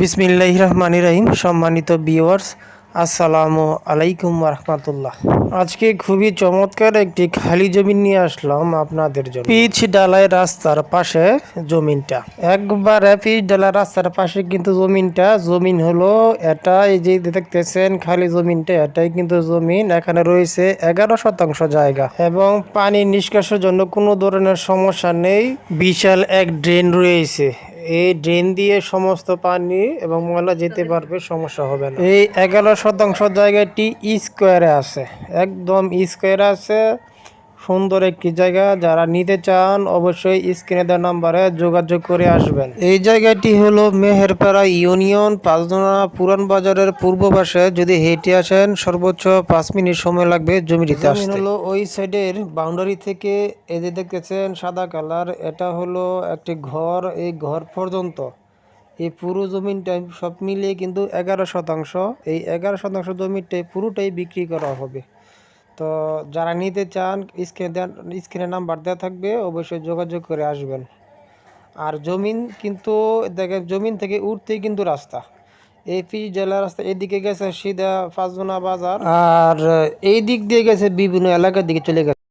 বিসমিল্লাহ রহমান রহিম, সম্মানিত বিওয়ার্স আসসালামু আলাইকুম রহমতুল্লাহ। আজকে খুবই চমৎকার একটি খালি জমি নিয়ে আসলাম আপনাদের জন্য। পিচ ডালাই রাস্তার পাশে জমিনটা। একবারে পিচ ডালাই রাস্তার পাশে কিন্তু জমিনটা, জমিন হলো এটা এই যে দেখতেছেন খালি জমিনটা, এটাই কিন্তু জমিন। এখানে রয়েছে এগারো শতাংশ জায়গা এবং পানি নিষ্কাশের জন্য কোনো ধরনের সমস্যা নেই। বিশাল এক ড্রেন রয়েছে। এই ড্রেন দিয়ে সমস্ত পানি এবং ময়লা যেতে পারবে সমস্যা হবে না। এই এগারো শতাংশ জায়গাটি স্কোয়ারে আছে একদম স্কোয়ারে আছে। সুন্দর একটি জায়গা। যারা নিতে চান অবশ্যই স্ক্রিনে দেওয়া নাম্বারে যোগাযোগ করে আসবেন। এই জায়গাটি হলো মেহেরপাড়া ইউনিয়ন পাঁচদোনা পুরান বাজারের পূর্ব পাশে। যদি হেঁটে আসেন সর্বোচ্চ পাঁচ মিনিট সময় লাগবে জমিটিতে আসতে। হলো ওই সাইডের বাউন্ডারি থেকে এই যে দেখতেছেন সাদা কালার এটা হলো একটি ঘর। এই ঘর পর্যন্ত এই পুরো জমিনটা সব মিলিয়ে কিন্তু এগারো শতাংশ। এই এগারো শতাংশ জমিটাই পুরোটাই বিক্রি করা হবে। তো যারা নিতে চান, স্ক্রিনে স্ক্রিনের নাম্বার দেওয়া থাকবে, অবশ্যই যোগাযোগ করে আসবেন। আর জমিন কিন্তু, দেখেন, জমিন থেকে উঠতেই কিন্তু রাস্তা। এই পি জেলা রাস্তা, এদিকে গেছে সিধা ফাজুনা বাজার। আর এই দিক দিয়ে গেছে বিভিন্ন এলাকার দিকে চলে গেছে।